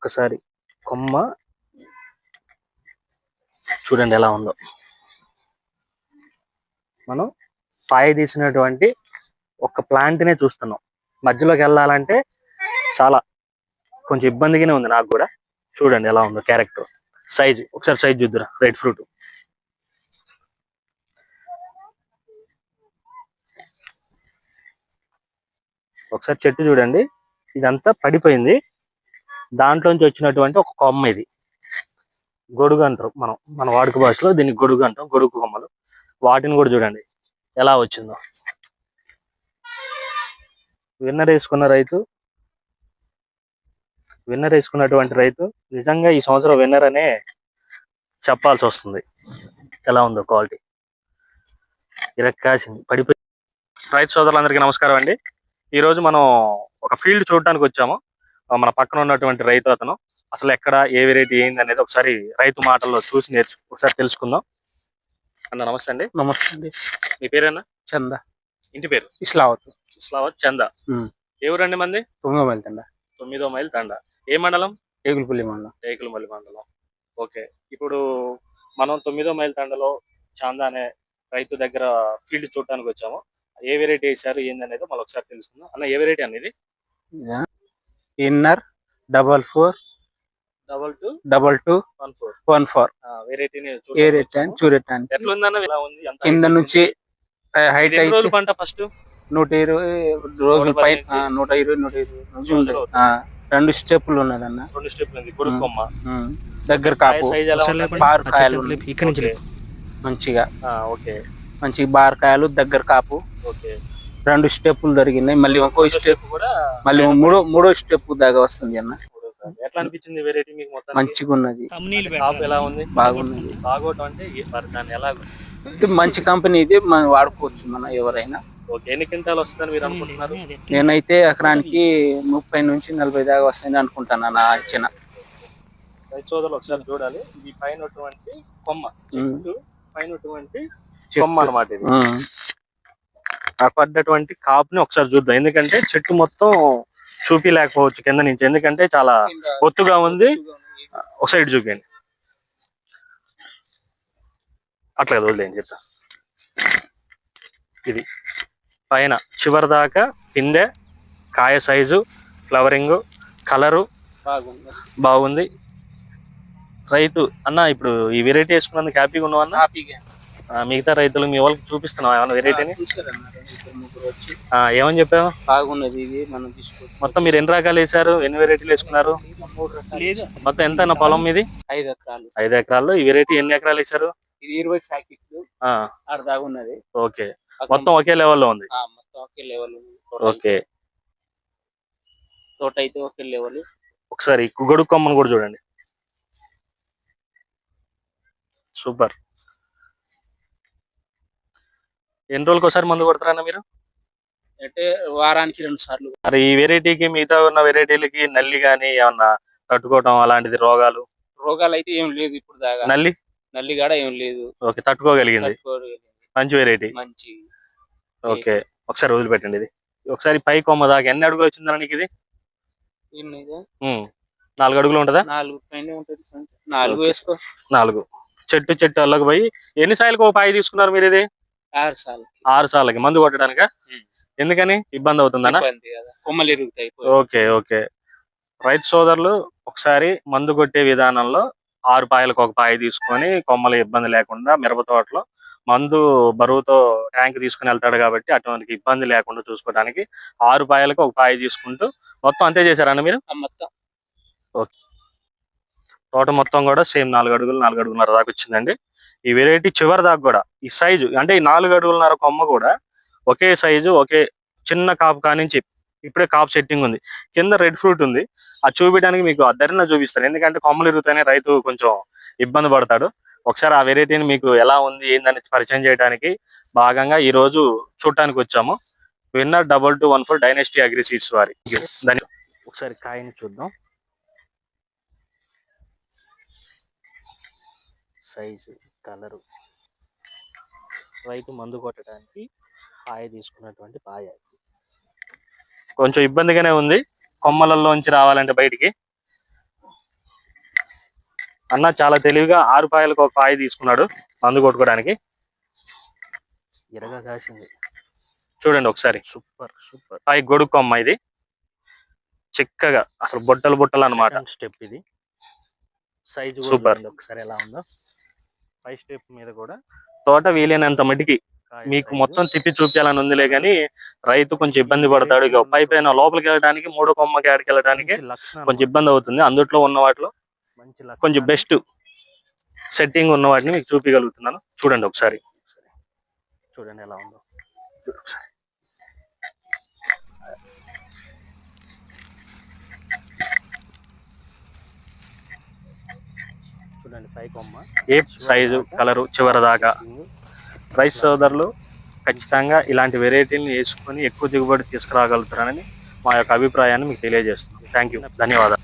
ఒక్కసారి కొమ్మ చూడండి ఎలా ఉందో. మనం పాయ తీసినటువంటి ఒక ప్లాంట్ నే చూస్తున్నాం. మధ్యలోకి వెళ్ళాలంటే చాలా కొంచెం ఇబ్బందిగానే ఉంది నాకు కూడా. చూడండి ఎలా ఉందో క్యారెక్టర్ సైజు ఒకసారి సైజ్ చూద్దురా. రెడ్ ఫ్రూట్ ఒకసారి చెట్టు చూడండి. ఇదంతా పడిపోయింది. దాంట్లోంచి వచ్చినటువంటి ఒక కొమ్మ ఇది. గొడుగు అంటారు మనం మన వాడుక భాషలో దీన్ని గొడుగు అంటాం గొడుగు కొమ్మలు. వాటిని కూడా చూడండి ఎలా వచ్చిందో. విన్నర్ వేసుకున్న రైతు విన్నర్ వేసుకున్నటువంటి రైతు నిజంగా ఈ సంవత్సరం విన్నర్ అనే చెప్పాల్సి వస్తుంది. ఎలా ఉందో క్వాలిటీ. ఇరక్కాసింది పడిపోయి. రైతు సోదరులందరికీ నమస్కారం అండి. ఈ రోజు మనం ఒక ఫీల్డ్ చూడటానికి వచ్చాము. మన పక్కన ఉన్నటువంటి రైతు అతను అసలు ఎక్కడ ఏ వెరైటీ ఏంది అనేది ఒకసారి రైతు మాటల్లో చూసి నేర్చు ఒకసారి తెలుసుకుందాం. అన్న నమస్తే అండి. నమస్తే అండి. మీ పేరేనా? చంద. ఇంటి పేరు? ఇస్లావత్. ఇస్లావత్ చంద. ఊరండి మంది? తొమ్మిదో వెళ్తుండ తొమ్మిదో మైల్ తండ. ఏ మండలం? ఏగులపల్లి మండలం. టేకులమల్లి మండలం. ఓకే. ఇప్పుడు మనం తొమ్మిదో మైల్ తండలో చాందా అనే రైతు దగ్గర ఫీల్డ్ చూడడానికి వచ్చాము. ఏ వెరైటీ వేసారు ఏంది అనేది మళ్ళీ ఒకసారి తెలుసుకుందాం. అన్న ఏ వెరైటీ అనేది inner double four double two double two one four one four వెరైటీని కింద నుంచి? హైట్ అయితే పంట ఫస్ట్ నూట ఇరవై రోజుల ఆ, నూట ఇరవై నూట ఇరవై రోజులు ఉండదు. రెండు స్టెప్పులు ఉన్నదన్న. రెండు స్టెప్ ఉంది. కొడుకు ఉమ్. కొమ్మ ఉమ్. దగ్గర కాపు. బార్ ఆ కాయలు. మంచిగా ఆ, ఓకే. మంచి బార్ కాయలు దగ్గర కాపు. ఓకే. రెండు స్టెప్పులు జరిగినాయి మళ్ళీ ఇంకో స్టెప్ కూడా మళ్ళీ మూడో మూడో స్టెప్ దాకా వస్తుంది అన్న. ఎట్లా అనిపించింది వెరైటీ మీకు మొత్తం మంచిగా ఉన్నది. ఎలా ఉంది? బాగున్నది. బాగోటం అంటే దాన్ని ఎలా మంచి కంపెనీ ఇది మనం వాడుకోవచ్చు మన ఎవరైనా. ఎన్ని క్వింటాలు వస్తుందని మీరు అనుకుంటున్నారు. నేనైతే ఎకరానికి ముప్పై నుంచి నలభై దాకా వస్తాయని అనుకుంటాను నా అంచనా. సోదరులు ఒకసారి చూడాలి. ఇది పైన కొమ్మ. పైన. కొమ్మ అన్నమాట ఇది. పడ్డటువంటి కాపుని ఒకసారి చూద్దాం. ఎందుకంటే చెట్టు మొత్తం చూపిలేకపోవచ్చు కింద నుంచి. ఎందుకంటే చాలా ఒత్తుగా ఉంది. ఒక సైడ్ చూపించండి అట్లా కదా వదిలేండి చెప్తా. ఇది పైన చివరి దాకా పిందె కాయ సైజు ఫ్లవరింగ్ కలరు బాగుంది. బాగుంది రైతు అన్న ఇప్పుడు ఈ వెరైటీ వేసుకున్నందుకు హ్యాపీగా ఉన్నావు అన్న? మిగతా రైతులు మీ వాళ్ళకి చూపిస్తున్నావు ఏమన్నా వెరైటీని? వచ్చి ఏమని చెప్పావు? బాగున్నది ఇది మనం తీసుకోవచ్చు మొత్తం మీరు ఎన్ని రకాలు వేసారు ఎన్ని వెరైటీలు వేసుకున్నారు. మొత్తం ఎంత అన్న పొలం మీది ఐదు ఎకరాలు. ఐదు ఎకరాల్లో ఈ వెరైటీ ఎన్ని ఎకరాలు వేసారు ఇది ఇరవై ప్యాకెట్లు. దాకా ఉన్నది ఓకే. మొత్తం ఒకే లెవెల్లో ఉంది. ఆ, మొత్తం ఒకే లెవెల్ ఓకే. తోట అయితే ఒకే లెవెల్ ఒకసారి ఈ గొడుగు కొమ్మను కూడా చూడండి. సూపర్. ఎన్ని రోజులకు ఒకసారి మందు కొడతారన్న మీరు? అంటే వారానికి రెండు సార్లు. మరి ఈ వెరైటీకి మిగతా ఉన్న వెరైటీలకి నల్లి గాని ఏమన్నా తట్టుకోవటం అలాంటిది రోగాలు? రోగాలు అయితే ఏం లేదు ఇప్పుడు దాకా. నల్లి? నల్లిగాడ ఏం లేదు. ఓకే తట్టుకోగలిగింది. తట్టుకోగలిగింది. మంచి వెరైటీ. మంచి. ఓకే ఒకసారి వదిలిపెట్టండి ఇది. ఒకసారి పై కొమ్మ దాకా ఎన్ని అడుగులు వచ్చిందన్న నీకు ఇది? ఎన్ని ఇది? ఉమ్, నాలుగు అడుగులు ఉంటుందా? నాలుగు పైన ఉంటది నాలుగు. వేసుకో. నాలుగు. చెట్టు చెట్టు అల్లకి పోయి ఎన్ని సార్లకు ఒక పాయి తీసుకున్నారు మీరు ఇది? ఆరు సార్లు ఆరు సార్లకి. మందు కొట్టడానిక? ఉమ్. ఎందుకని? ఇబ్బంది అవుతుందనా? కొమ్మలు ఎరుగుతాయి ఓకే ఓకే. రైతు సోదరులు ఒకసారి మందు కొట్టే విధానంలో ఆరు పాయలకు ఒక పాయ తీసుకొని కొమ్మల ఇబ్బంది లేకుండా మిరప తోటలో మందు బరువుతో ట్యాంక్ తీసుకుని వెళ్తాడు కాబట్టి అటువంటి ఇబ్బంది లేకుండా చూసుకోవడానికి ఆరు పాయలకు ఒక పాయ తీసుకుంటూ మొత్తం అంతే చేశారన్న మీరు? మొత్తం. తోట మొత్తం కూడా సేమ్ నాలుగు అడుగులు నాలుగు అడుగున్నర దాకా వచ్చిందండి. ఈ వెరైటీ చివరి దాకా కూడా ఈ సైజు అంటే ఈ నాలుగు అడుగులున్నర కొమ్మ కూడా ఒకే సైజు ఒకే చిన్న కాపు కానించి ఇప్పుడే కాప్ సెట్టింగ్ ఉంది. కింద రెడ్ ఫ్రూట్ ఉంది. అది చూపించడానికి మీకు అద్దరిన చూపిస్తాను. ఎందుకంటే కొమ్మలు ఇరుగుతానే రైతు కొంచెం ఇబ్బంది పడతాడు. ఒకసారి ఆ వెరైటీని మీకు ఎలా ఉంది ఏందని పరిచయం చేయడానికి భాగంగా ఈ రోజు చూడటానికి వచ్చాము. Winner double two one four dynasty agri seeds వారి. దాని ఒకసారి కాయని చూద్దాం. సైజు కలరు రైతు మందు కొట్టడానికి పాయ తీసుకున్నటువంటి పాయ కొంచెం ఇబ్బందిగానే ఉంది. కొమ్మలలోంచి రావాలంటే బయటికి. అన్న చాలా తెలివిగా ఆరు పాయలకు ఒక పాయ తీసుకున్నాడు మందు కొట్టుకోవడానికి. ఎరగా కాసింది. చూడండి ఒకసారి. Super super. పాయ గొడుగు కొమ్మ ఇది. చిక్కగా అసలు బొట్టలు బొట్టలు అన్నమాట. స్టెప్ ఇది. Size Super. ఒకసారి ఎలా ఉందో. పై స్టెప్ మీద కూడా. తోట వీలైనంత మటుకి కాయ మీకు. మొత్తం తిప్పి చూపించాలని ఉందిలే కానీ రైతు కొంచెం ఇబ్బంది పడతాడు. ఇక పై పైన లోపలికి వెళ్ళడానికి మూడో కొమ్మ కాడికి వెళ్ళడానికి కొంచెం ఇబ్బంది అవుతుంది. అందుట్లో ఉన్న వాటిలో. కొంచెం బెస్ట్ సెట్టింగ్ ఉన్న వాటిని మీకు చూపించగలుగుతున్నాను. చూడండి ఒకసారి. చూడండి ఎలా ఉందో. ఒకసారి. చూడండి పై కొమ్మ. ఏ సైజు కలరు చివరి దాకా? రైస్ సోదరులు ఖచ్చితంగా ఇలాంటి వెరైటీని వేసుకొని ఎక్కువ దిగుబడి తీసుకురాగలుగుతారని మా యొక్క అభిప్రాయాన్ని మీకు తెలియజేస్తున్నాం. థ్యాంక్ యూ ధన్యవాదాలు.